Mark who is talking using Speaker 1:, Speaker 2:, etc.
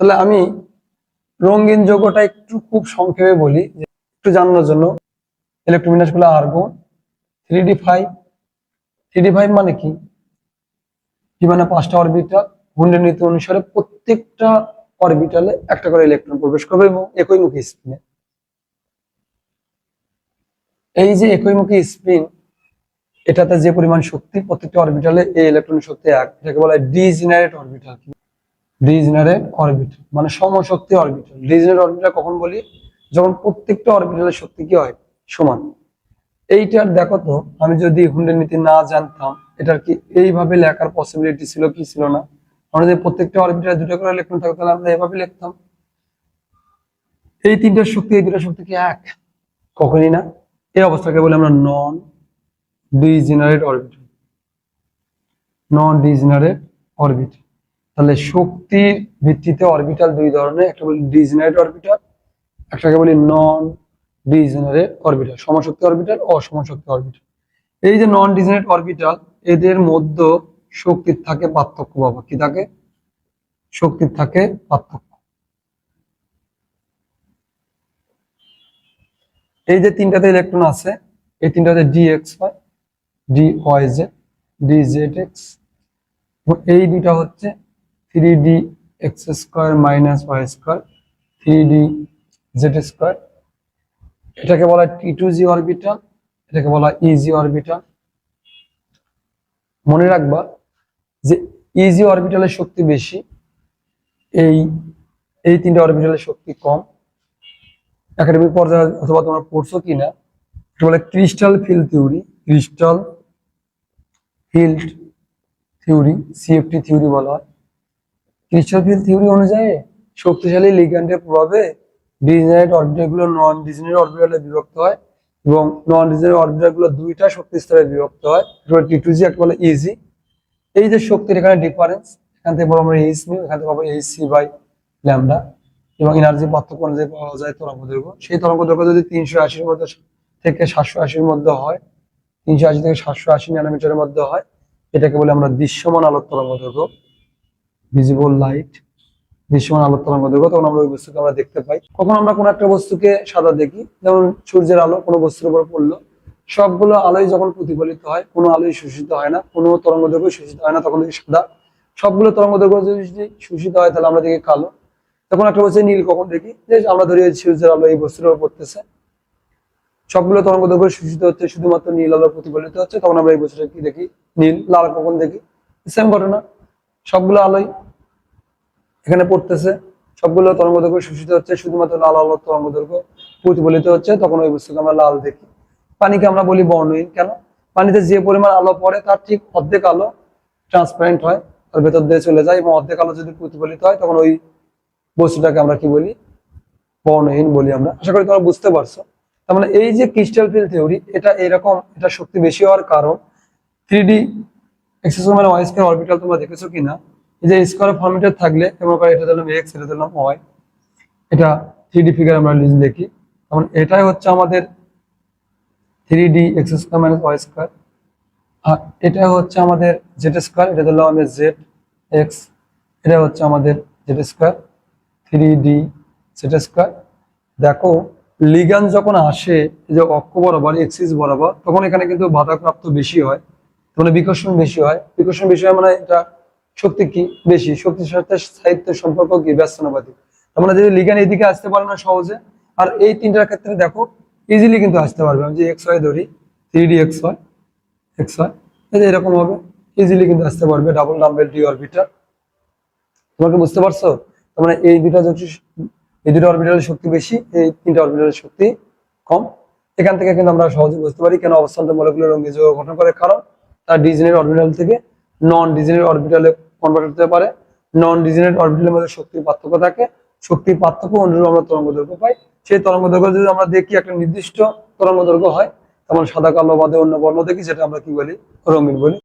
Speaker 1: তাহলে আমি রঙিন যৌগটা একটু খুব সংক্ষেপে বলি একটু জানানোর জন্য। ইলেকট্রোমিনাসগুলো argon three D five three D five মানে কি? কি মানে পাঁচটা অরবিটাল হুন্ডের নীতি অনুসারে প্রত্যেকটা অরবিটালে একটা করে ইলেকট্রন প্রবেশ করবে এবং একইমুখী স্পিনে এই যে একইমুখী স্পিন এটাতে যে পরিমাণ শক্তি, প্রত্যেকটা অরবিটালে এই ইলেকট্রনের শক্তি এক, এটাকে বলা হয় ডিজেনারেট অরবিটাল ডিজেনারেট অরবিটাল মানে সমশক্তি অরবিটাল ডিজেনারেট অরবিটাল কখন বলি? যখন প্রত্যেকটা অরবিটালের শক্তি কি হয়? সমান। এইটার দেখো তো, আমি যদি হুন্ডের নীতি না জানতাম, এটার কি এইভাবে লেখার পসিবিলিটি ছিল কি ছিল না? আমরা যদি প্রত্যেকটা অরবিটালে দুটো করে ইলেকট্রন থাকতো তাহলে আমরা এভাবে লিখতাম। এই তিনটার শক্তি, এই দুটো শক্তি কি এক? কখনই না। এই অবস্থাকে বলে আমরা non degenerate orbital non degenerate orbital তাহলে শক্তির ভিত্তিতে অরবিটাল দুই ধরনের, একটা বলি ডিজেনারেট অরবিটাল একটাকে বলি নন ডিজেনারেট অরবিটাল সমশক্তি অরবিটাল অসমশক্তি অরবিটাল এই যে নন ডিজেনারেট অরবিটাল এদের মধ্যে শক্তির থাকে পার্থক্য বাবা, কি থাকে? শক্তির থাকে পার্থক্য। এই যে তিনটাতে ইলেকট্রন আছে, এই তিনটাতে ডি এক্স হয় D Y Z D Z X এই দুইটা হচ্ছে three D X square minus Y square three D Z square এটাকে বলা টি টু জি অরবিটাল এটাকে বলা ইজি অরবিটাল মনে রাখবা যে ইজি অরবিটালের শক্তি বেশি, এই এই তিনটে অরবিটালের শক্তি কম। একাডেমিক পর্যায়ে অথবা তোমরা পড়ছো কিনা, এটা বলে crystal field theory crystal field theory CFT theory বলা হয়। ক্রিস্টাল ফিল্ড থিওরি অনুযায়ী শক্তিশালী লিগ্যান্ডের প্রভাবে ডিজেনারেট অরবিটালগুলো নন ডিজেনারেট অরবিটালে বিভক্ত হয় এবং নন ডিজেনারেট অরবিটালগুলো দুইটা শক্তি স্তরে বিভক্ত হয় টি টু জি একটা বলে ইজি এই যে শক্তির এখানে ডিফারেন্স এখান থেকে বড় আমরা এইচ নিই এখান থেকে পাবো এইচ সি বাই ল্যামডা এবং এনার্জি পার্থক্য অনুযায়ী পাওয়া যায় তরঙ্গ দৈর্ঘ্য। সেই তরঙ্গ দৈর্ঘ্য যদি তিনশো আশির মধ্যে থেকে সাতশো আশির মধ্যে হয়, তিনশো আশি থেকে সাতশো আশি ন্যানোমিটারের মধ্যে হয়, এটাকে বলে আমরা দৃশ্যমান আলোর তরঙ্গ দৈর্ঘ্য। ভিজিবল লাইট দৃশ্যমান আলোর তরঙ্গ দৈর্ঘ্য, তখন আমরা ওই বস্তুকে আমরা দেখতে পাই। কখন আমরা কোনো একটা বস্তুকে সাদা দেখি, যেমন সূর্যের আলো কোনো বস্তুর উপর পড়ল, সবগুলো আলোই যখন প্রতিফলিত হয়, কোনো আলোই শোষিত হয় না, কোনো তরঙ্গ দৈর্ঘ্য শোষিত হয় না, তখন দেখি সাদা। সবগুলো তরঙ্গ দৈর্ঘ্য যদি শোষিত হয়, তাহলে আমরা দেখি কালো। তখন একটা বস্তু নীল কখন দেখি, যে আমরা ধরি সূর্যের আলো এই বস্তুর উপর পড়তেছে। সবগুলো তরঙ্গ দৈর্ঘ্য শোষিত হচ্ছে, শুধুমাত্র নীল আলো প্রতিফলিত হচ্ছে, তখন আমরা এই বস্তুটা কি দেখি? নীল, লাল কখন দেখি? সেম ঘটনা। সবগুলো আলোই এখানে পড়তেছে, সবগুলো তরঙ্গ দৈর্ঘ্য শোষিত হচ্ছে, শুধুমাত্র লাল আলোর তরঙ্গ দৈর্ঘ্য প্রতিফলিত হচ্ছে, তখন ওই বস্তুকে আমরা লাল দেখি। পানিকে আমরা বলি বর্ণহীন, কেন? পানিতে যে পরিমাণ আলো পড়ে, তার ঠিক অর্ধেক আলো ট্রান্সপারেন্ট হয়, তার ভেতর দিয়ে চলে যায় এবং অর্ধেক আলো যদি প্রতিফলিত হয়, তখন ওই বস্তুটাকে আমরা কি বলি? বর্ণহীন বলি আমরা। আশা করি তোমরা বুঝতে পারছ। তার মানে এই যে ক্রিস্টাল ফিল্ড থিওরি এটা এরকম, এটা শক্তি বেশি হওয়ার কারণ থ্রি ডি এক্সেস মানে ওয়াই স্কোয়ার অরবিটাল তোমরা দেখেছ কিনা? এই যে স্কোয়ার ফর্মেটের থাকলে এবং এটা দিলাম এক্স এটা দিলাম ওয়াই এটা থ্রি ডি ফিগার আমরা লিজ দেখি। তখন এটাই হচ্ছে আমাদের three D X square minus Y square আর এটা হচ্ছে আমাদের জেড স্কোয়ার এটা দিলাম আমাদের জেড এক্স এটা হচ্ছে আমাদের Z square three D Z square দেখো লিগান যখন আসে যে অক্ষ বরাবর এক্সিস বরাবর, তখন এখানে কিন্তু বাধাপ্রাপ্ত বেশি হয়। মানে বিকর্ষণ বেশি হয়। বিকর্ষণ বেশি হয় মানে এটা শক্তি কি বেশি? শক্তির সাথে সাহিত্যের সম্পর্ক কি? ব্যস্তনাবাদী। তার মানে যদি লিগান এদিকে আসতে পারে না সহজে, আর এই তিনটার ক্ষেত্রে দেখো ইজিলি কিন্তু আসতে পারবে। আমি যে এক্স ওয়াই ধরি three D X Y X Y এরকম হবে ইজিলি কিন্তু আসতে পারবে ডাবল ডাম্বেল ডি অরবিটার তোমাকে বুঝতে পারছ? তার মানে এই দুটা এই দুটো অরবিটালের শক্তি বেশি, এই তিনটা অরবিটালের শক্তি কম। এখান থেকে কিন্তু আমরা সহজে বুঝতে পারি কেন অবস্থান্ত মলিকুলার রঙে যোগ গঠন করে। কারণ তার ডিজেনের অরবিটাল থেকে নন ডিজেনের অরবিটালে কনভার্ট হতে পারে। নন ডিজিনেট অরবিটালের মধ্যে শক্তির পার্থক্য থাকে। শক্তির পার্থক্য অনুযায়ী আমরা তরঙ্গ দৈর্ঘ্য পাই। সেই তরঙ্গ দৈর্ঘ্য যদি আমরা দেখি, একটা নির্দিষ্ট তরঙ্গ দৈর্ঘ্য হয় তেমন সাদা কালো বাদে অন্য বর্ণ দেখি সেটা আমরা কি বলি? রঙিন বলি।